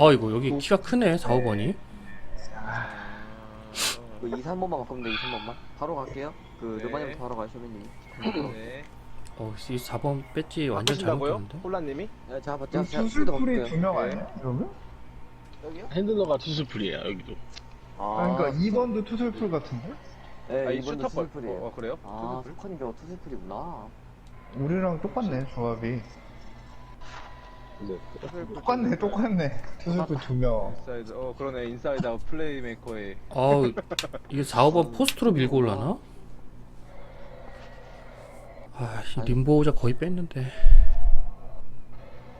어이구 여기 키가 크네 4, 5번이 그 2, 3번만 바꾸면 돼 2, 3번만 바로 갈게요 그 네. 르바님부터 바로 가요 쇼미님 네. 어, 이 4번 배지 완전 잘못 바꾸신다고요? 꼈는데 홀라님이? 네, 제가 봤죠 그럼 제가 수술풀이 바꿀게요. 두명 네. 아니야? 그러면? 여기요? 핸들러가 투수풀이에요 여기도 아, 그러니까 2번도 투술풀 같은데? 네 아, 이 이번도 슈터볼. 투슬풀이에요 어, 그래요? 아 투슬풀? 스커님 저거 투슬풀이구나 우리랑 똑같네 조합이 네. 똑같네 똑같네 투술풀 두명 인사이드, 어, 그러네. 인사이드 아웃 플레이메이커의 어우 이게 4, 5번 포스트로 밀고 올라나? 아, 이 림보자 거의 뺐는데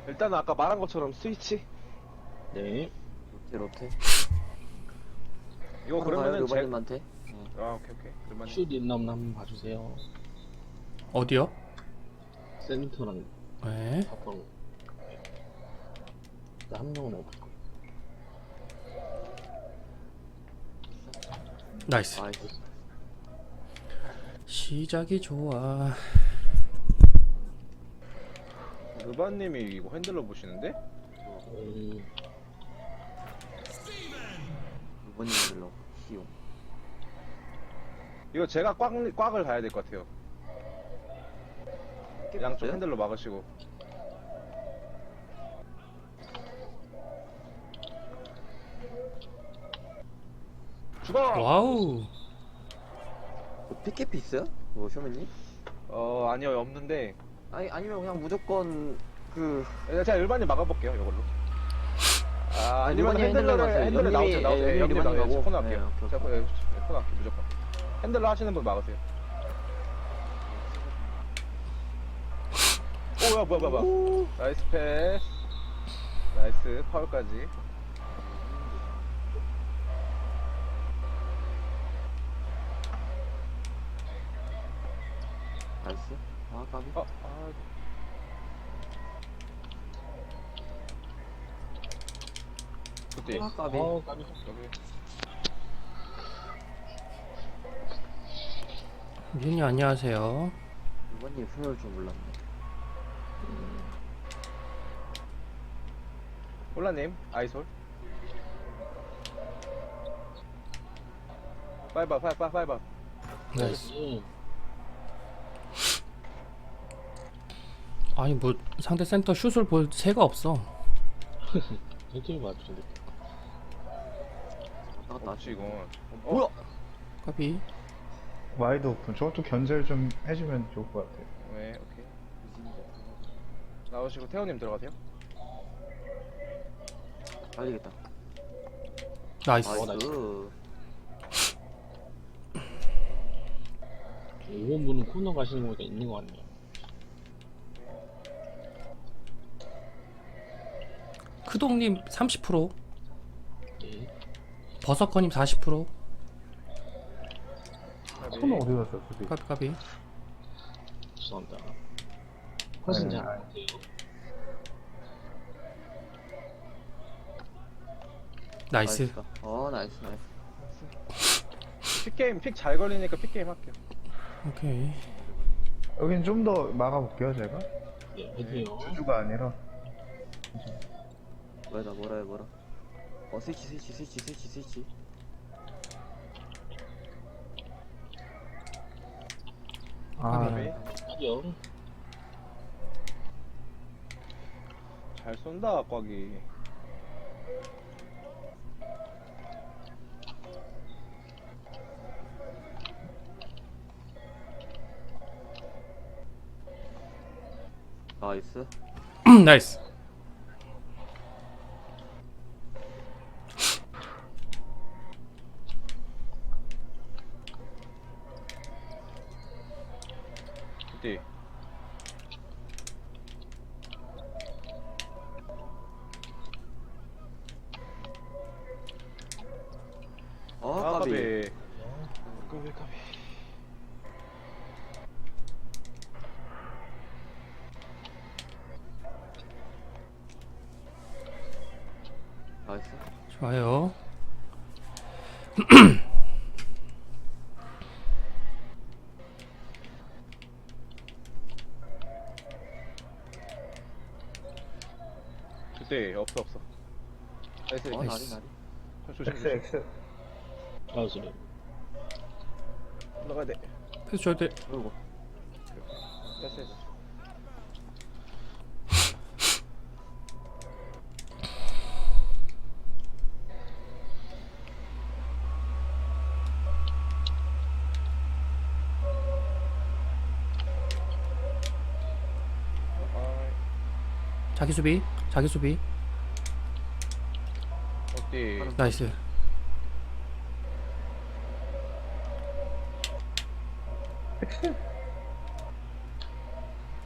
일단 아까 말한 것처럼 스위치. 네 로테 로테 이거 그러면은 제 르바님한테 아, 오케이, 오케이. 그러면 슛 있나없나 한번 봐주세요 어디요? 센터랑 네 4번 한 명은 거예요 나이스 나이스 시작이 좋아 르바님이 이거 핸들러 보시는데? 음, 르바님 불러 시오 이거 제가 꽉, 꽉을 가야 될 것 같아요. 양쪽? 핸들로 막으시고. 죽어! 와우 그 피켓피 있어요? 뭐 쇼미님? 어, 아니요, 없는데. 아니 아니면 그냥 무조건 그 네, 제가 일반인 막아볼게요, 이걸로. 아, 아니면 일반인 핸들러 핸들러를. 핸들러 연님이- 나오세요, 나오세요. 예, 예, 연님 일반인 나오세요. 가고. 코너 네, 할게요. 오케이, 제가 코- 예, 코너 할게요, 무조건. 핸들러 하시는 분 막으세요. 오, 야, 뭐야, 뭐야, 뭐야. 나이스 패스. 나이스, 파울까지. 나이스 아 까비 어, 아. 그때, 아 까비 어 까비 여기. 민이 안녕하세요 르바님 풍요일 줄 몰랐네 홀라님, 아이솔. 파이바, 파이바, 파이바. 나이스 나이스 아니 뭐 상대 센터 슛을 볼 새가 없어. 센터를 맞추는데. 왔다 갔다 없지, 이건. 어, 뭐야? 까비 와이드 오픈. 저것도 견제를 좀 해주면 좋을 것 같아요. 네, 오케이. 나오시고, 태호님 들어가세요. 달리겠다. 나이스. 나이스. 5번 분은 코너 가시는 거니까 있는 거 같네요 크동님 30%네 버서커님 40% 코너 어디 갔어 수비 까비 까비. 죄송합니다. 훨씬 네. 잘안 돼요 나이스. 나이스다. 어 나이스 나이스. 픽게임, 픽 잘 걸리니까 픽게임 할게요. 오케이. 여긴 좀 더 막아볼게요 제가? 네 헤드요. 주주가 아니라 뭐야 나 뭐라 해 뭐라. 어 스위치 스위치 스위치 스위치 스위치. 아. 까비. 하죠 잘 쏜다, 꽉이. 나이스. 나이스 그때. 어 아, 까비. 까비, 까비. 나이스 좋아요 그때, 없어, 없어. 나이스. 어, 나리, 나이스. 나리. 조심, X 조심. X 아, 소리. 올라가야 돼. 패스 돼. 그리고, 됐어, 됐어. 아, 자기 수비. 자기 수비. 나이스.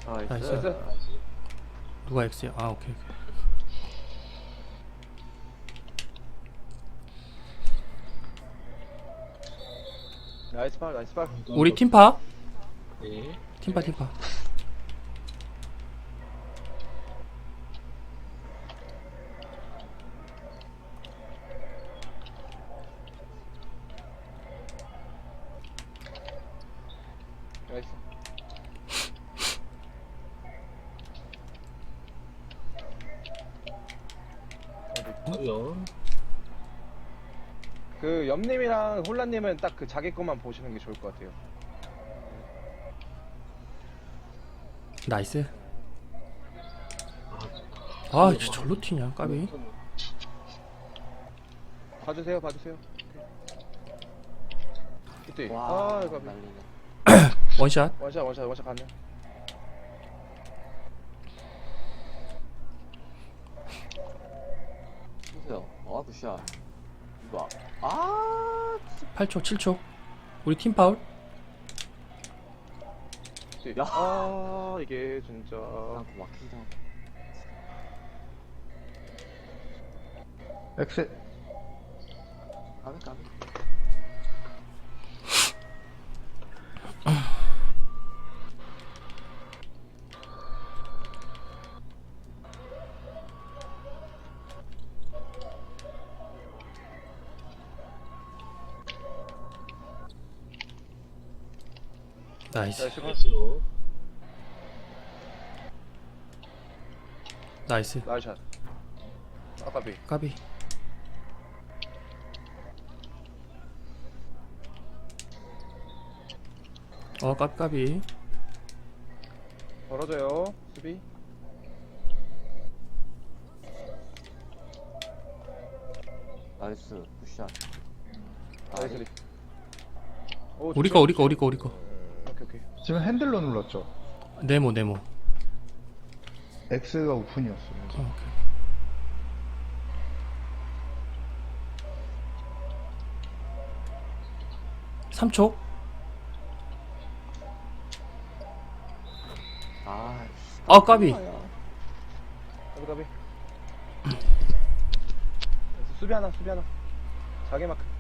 아, 나이스. 나이스. 나이스. 누가 X야? 아, 오케이. 오케이. 나이스 팔, 나이스 팔. 우리 팀파. 네. 팀파 팀파. 나이스. 저요. 그 염님이랑 홀라님은 딱 그 자기 것만 보시는 게 좋을 것 같아요. 나이스. 아, 진짜 절로 튀냐, 까비. 봐주세요, 봐주세요. 그때 와, 아 이거. 원샷. 원샷 원샷 원샷 가네. 보세요. 아, 굿샷. 이거, 아, 8초, 7초. 우리 팀 파울. 그때. 야. 아 이게 진짜 아, 막히다. X 까비, 까비. 나이스. 나이스 파. 나이스요. 나이스. 나이샷. 아까비. 까비. 어, 까비, 까비. 벌어져요. 수비. 나이스, 굿샷. 나이스. 우리. 거, 우리 거, 우리 거, 우리 거. 지금 핸들로 눌렀죠 네모, 네모. X가 오픈이었어요 어, 오케이. 삼초 아, 씨. 아, 까비. 까비 까비. 수비 하나 수비 하나. 자기 마크.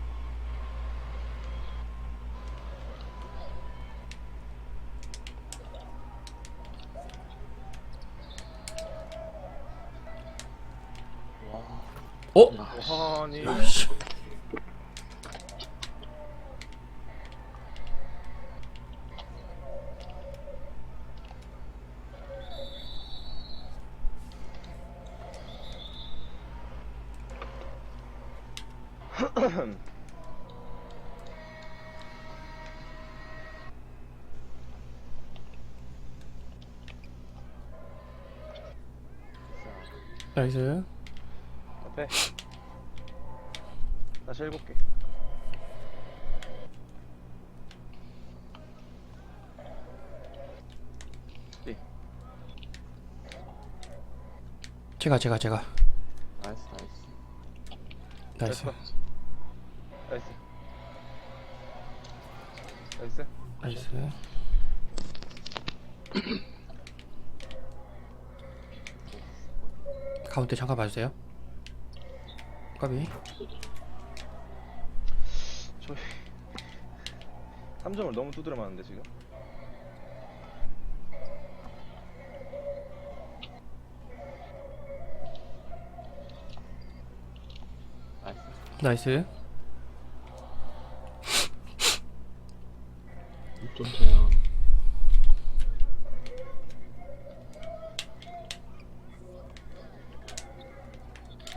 어? 아니. 나이스. 앞에. 다시 일곱 개. 제가, 제가, 제가. 나이스, 나이스. 나이스. 나이스. 나이스. 나이스. 가운데 잠깐 봐주세요. 까비. 저희 3점을 너무 두드려 맞는데 지금. 나이스. 나이스. 좀 돼요.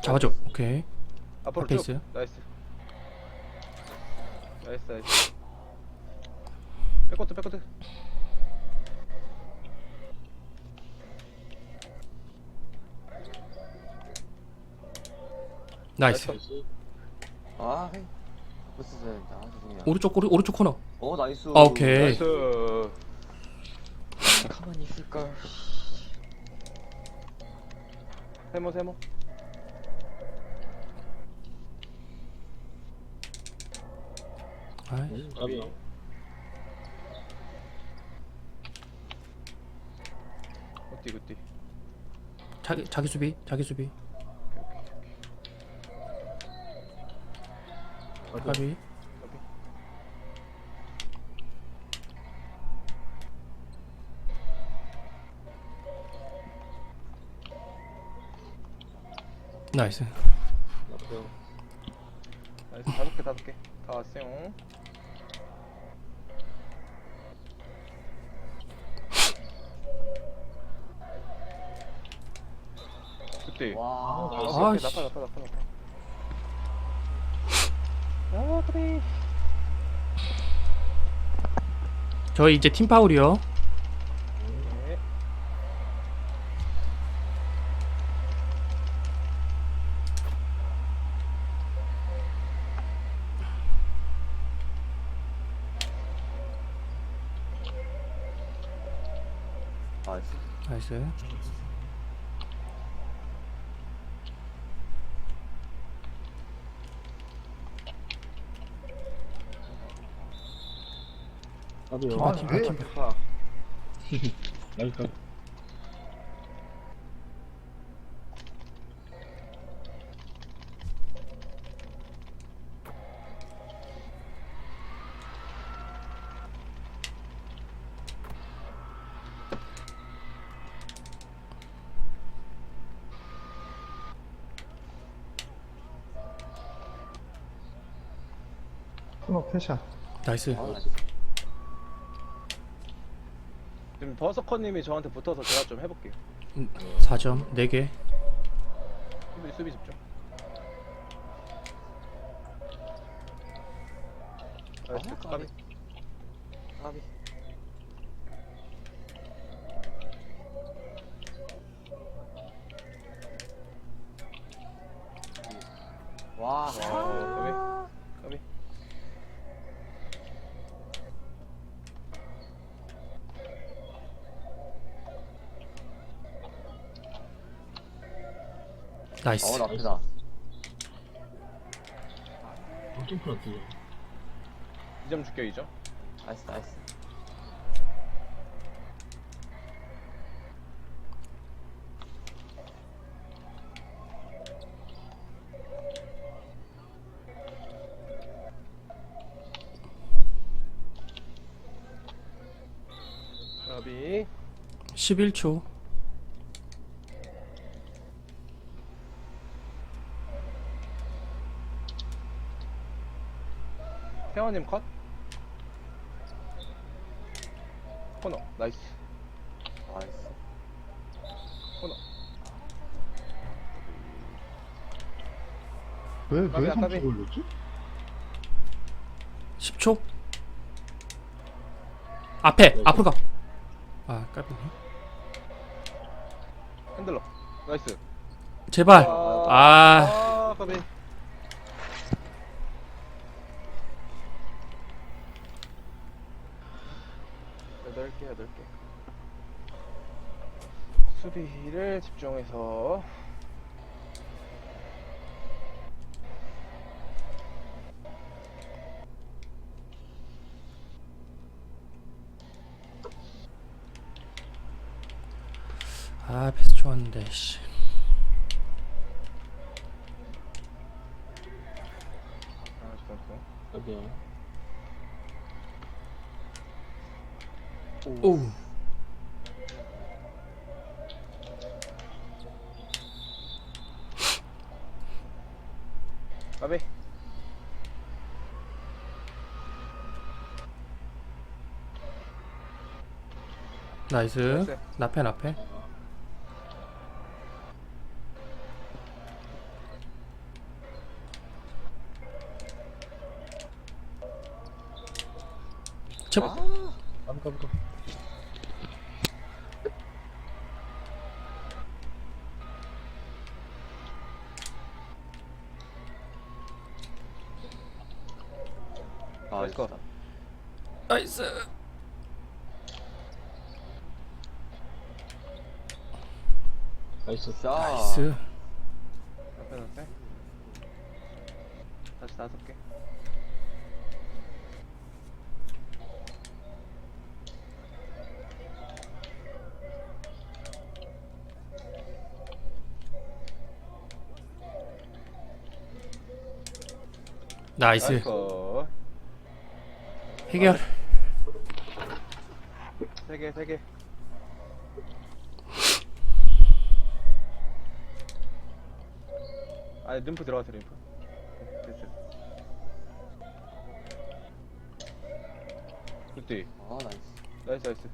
잡아줘. 오케이. 앞으로 앞에 쭉. 있어요? 나이스. 나이스 나이스. 백코트 백코트. 나이스. 나이스. 아 헤이 무슨 소리야 아 죄송해요 오른쪽 꼬리 오른쪽 코너. 어 나이스 아, 오케이. 나이스. 가만히 있을걸 세모 세모. 아이, 굿띠. 자기 자기 수비 자기 수비. 까비. 나이스. 나이스 다섯 개 다섯 개. 다 왔어요. 굿띠. 와 나이스. 아, 아이씨. 나빠 나빠 나빠 나빠. 아 그래. 저희 이제 팀 파울이요. 나이스 나이스. 까비요. 아, 팀 왜? 팀. 까비. 패샷. 나이스. 지금 버서커님이 저한테 붙어서 제가 좀 해볼게요. 4점 4개. 수비 수비 집중. 아, 까비. 까비 와 와 까비. 까비. 나이스. 어 나쁘다 엄청 풀었지. 2점 줄게요 2점. 나이스 나이스 까비. 11초. 태원님 컷. 코너 나이스. 나이스 코너. 왜, 왜 까비야, 까비. 3초 걸렸지? 10초. 앞에 앞으로 가. 아 까비. 핸들러. 나이스. 제발. 아, 아. 아 까비. 여덟 개 여덟 개. 수비를 집중해서 아 패스 좋았는데 씨. 아 잠깐만. 까비요. 오. 까 나이스. 나패 나패. 제발. 깜깜깜. 아, 이거. 나이스. 나이스. 자 나이스. 앞에 앞에. 다시 다섯 개. 나이스. 해결. 세 개, 세 개. 아, 림프 들어가세요, 림프. 됐어. 굿디. 아 나이스 나이스, 나이스.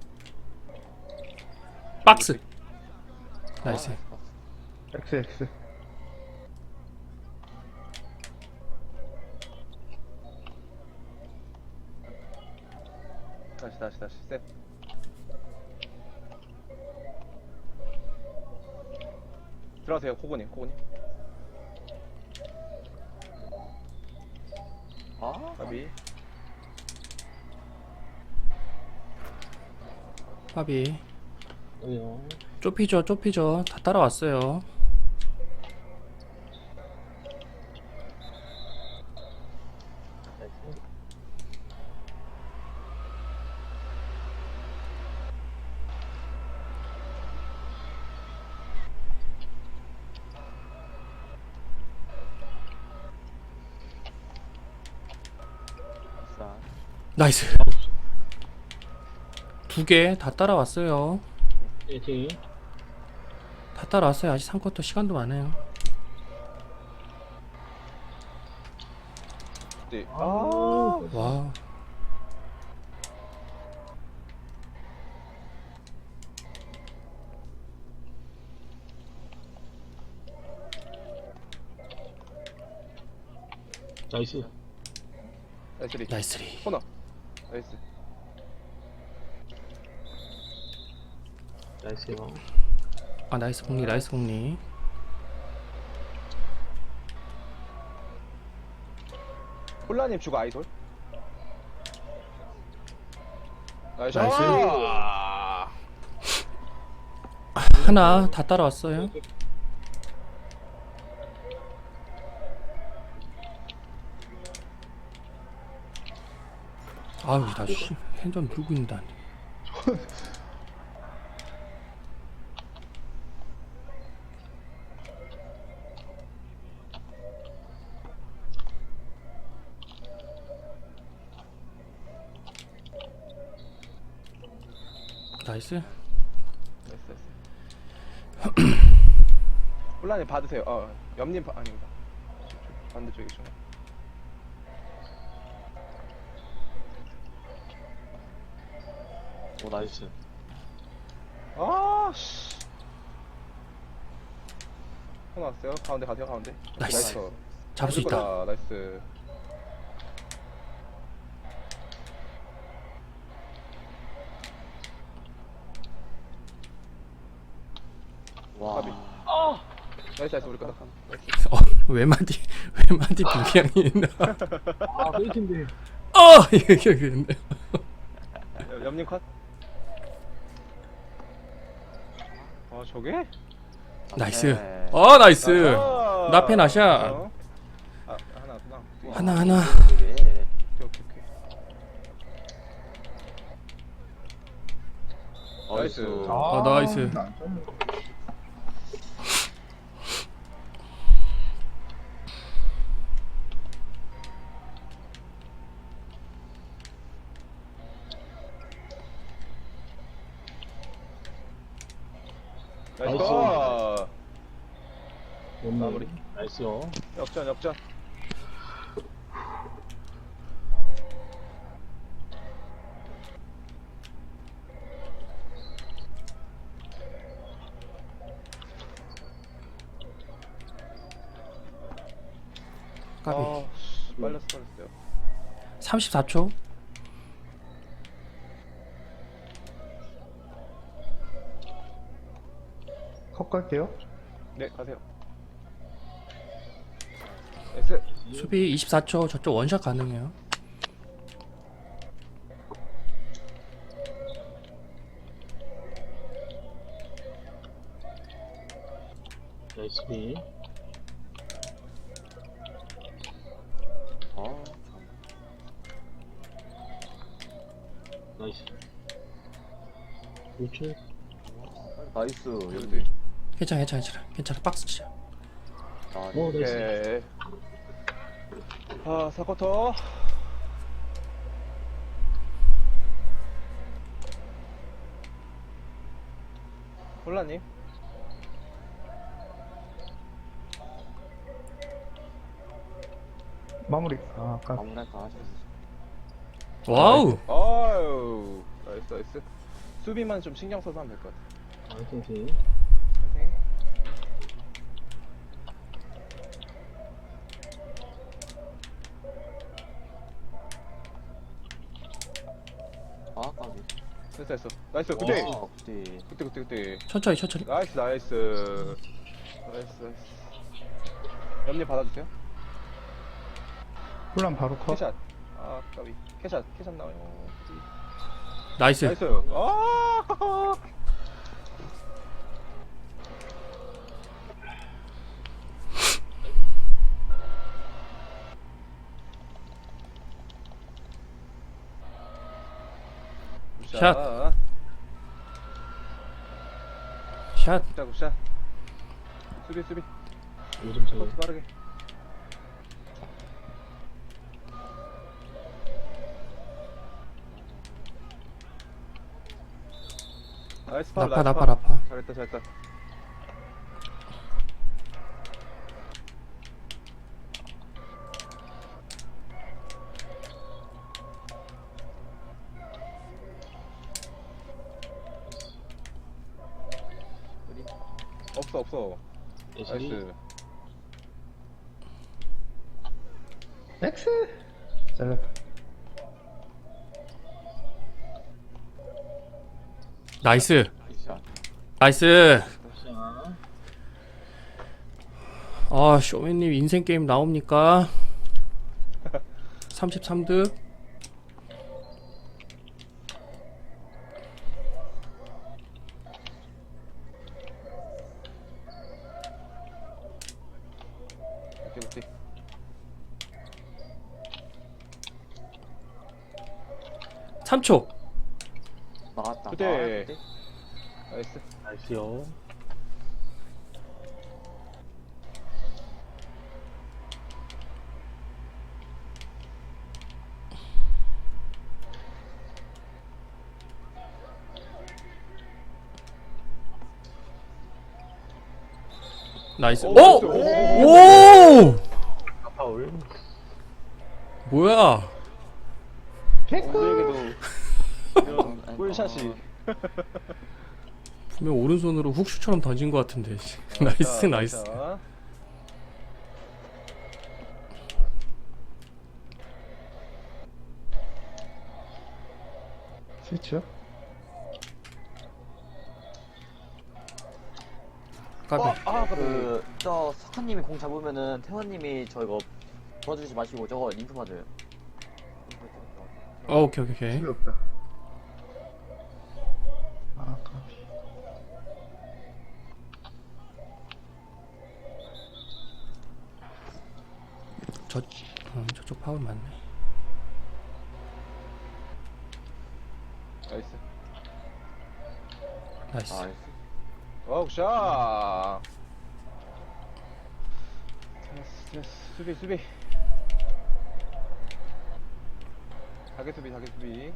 박스. 나이스. X X. 다시, 다시, 다시. 셋. 들어가세요, 코고님, 코고님. 아 가비. 파비. 어디요? 좁히죠, 좁히죠. 다 따라왔어요. 나이스. 두 개 다 따라왔어요. 에이팅. 다 따라왔어요. 아직 3쿼터 시간도 많아요. 굿디. 아. 와. 나이스. 나이스 리. 나이스리. 코너. 나이스. 나이스요. 아, 나이스 공리, 나이스 공리. 홀라님 주고 아이돌. 나이스. 나이스. 아! 하나 다 따라왔어요. 아유, 나 씨, 핸드폰 누르고 있는다. 나이스. 나이스, 나이스. 홀라님 받으세요. 어, 옆님 바, 아닙니다. 좀. 오 나이스. 아, 씨. 하나 왔어요. 가운데 가세요, 가운데. 나이스. 나이스. 잡을 수 있다. 거다, 나이스. 와 가비. 나이스, 나이스, 우리 거다. 어, 외마디 외마디 비비앙이 있나? 아 페이트인데. 어, 이거 이거 있네. 옆- 옆님 컷. 아, 저게? 나이스. 네. 어, 나이스. 나페. 어? 아, 하나, 하나. 와, 하나 하나. 되게 오케이, 오케이, 오케이. 나이스. 아, 나이스. 나 좀- 마무리. 나이스. 역전 역전. 까비. 아, 빨렸어 빨렸어요. 34초. 컵 갈게요. 네 가세요. 나이스 수비 24초 저쪽 원샷 가능해요 나이스 비. 아, 나이스. 우측. 나이스. 여기. 괜찮아 괜찮아 괜찮아 괜찮아 박스 치자 아, 어, 나이스. 오케이 아 사쿼터. 홀라님 마무리. 아, 아까 마무리할까 하셨어. 와우! 아유 나이스 나이스. 수비만 좀 신경 써서 하면 될 것 같아. 나이스 비. 파이팅. 아, 까비. 됐어 나이스. 그때. 아, 그때. 그때 그때 그때. 천천히 천천히. 나이스 나이스. 나이스 나이스. 옆니 받아주세요. 훌람 바로 컷. 캐샷. 아 까비. 캐샷 캐샷 나와요. 나이스. 나이스. 아! 샷. 샷. 샷 굿샷 굿샷. 수비 수비. 요즘 저 커트 빠르게. 나이스 나파 나이스 나파. 나파. 잘했다 잘했다 없어 나이스 엑스. 잘랐다. 나이스 샷. 나이스 자. 아 쇼맨님 인생 게임 나옵니까 33득 나이스 나이스요. 나이스 오, 오! 파울. 뭐야 이런 아이고. 꿀샷이 분명 오른손으로 훅슈처럼 던진 것 같은데 나이스 자, 나이스 자. 스위치요? 까비 아, 그, 그, 저, 석한님이 공 잡으면은, 태환님이 저 이거 도와주지 마시고, 저거 림프 맞아요. 어, 오케이 오케이 오케이 없다. 파울 맞네. 나이스. 나이스. 나이스. 와우 샷! 됐어, 됐어. 수비 수비. 자기 수비 자기 수비.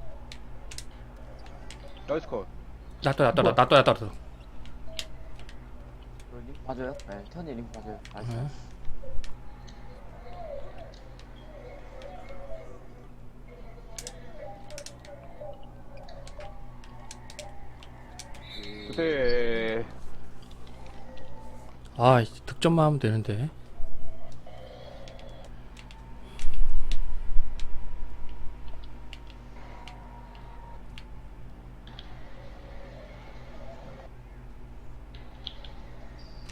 나이스 컷. 놔둬 놔둬 놔둬 놔둬 놔둬 맞아요? 네, 태환님 림프 맞아요. 나이스. 네. 그때 아 이제 득점만 하면 되는데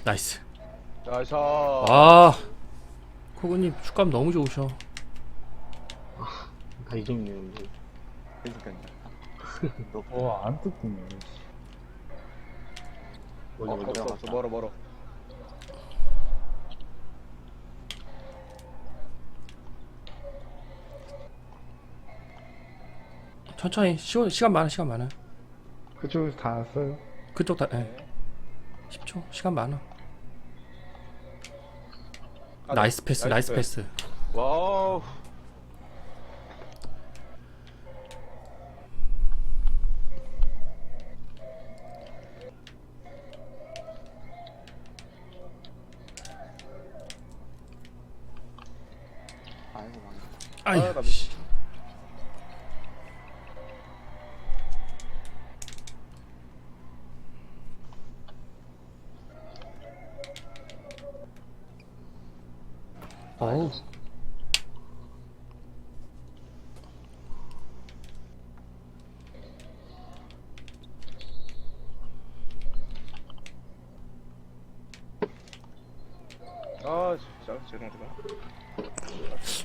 나이스. 나이스. 아 코그님 축감 너무 좋으셔. 다 이정님인데. 그러니까요. 와, 안 뜯기네. 어디 어. 거기. 없어 없어 멀어 멀어. 천천히 시간 시간 많아 시간 많아. 그쪽에서 다 왔어요. 그쪽 다. 예. 10초 시간 많아. 아, 나이스 패스 나이스 패스. 와우. 아 진짜 죄송합니다.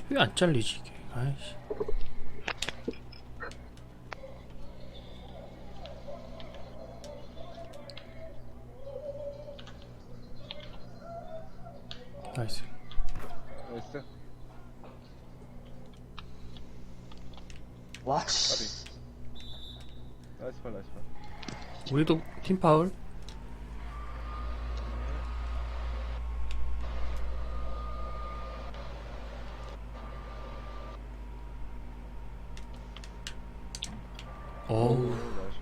왜 안 잘리지 이게? 아이씨. 나이스. 나이스. 와 씨. 나이스 팔 나이스 팔. 우리도 팀 파울. 어우 오, 나이스.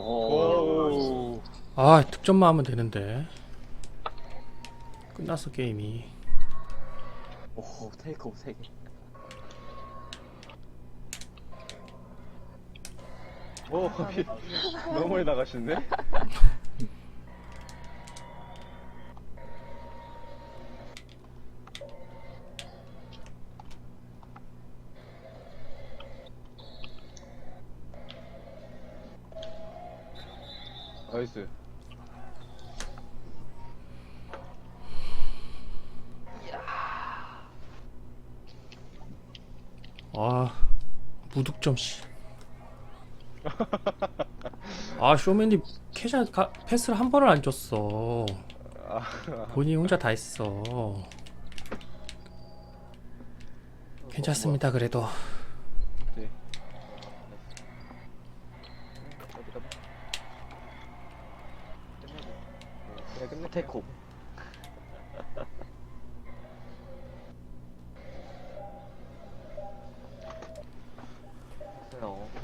오호. 오. 아 득점만 하면 되는데 끝났어 게임이 오호 테이크오프 세 개. 오, 피 너무 많이 나가시는 아 무득점 씨. 아 쇼맨이 캐샷 가, 패스를 한 번을 안 줬어. 아, 본인이 혼자 다 했어. 괜찮습니다 그래도. 네. 그냥 끝내. 테이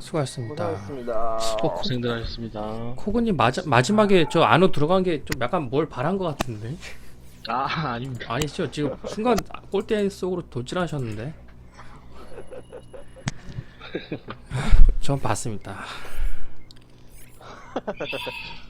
수고하셨습니다. 고생하셨습니다. 어, 고생들 하셨습니다. 코그님 마지, 마지막에 저 안으로 들어간 게 좀 약간 뭘 바란 것 같은데? 아, 아닙니다. 아니죠 지금 순간 골대 속으로 돌진하셨는데 전 봤습니다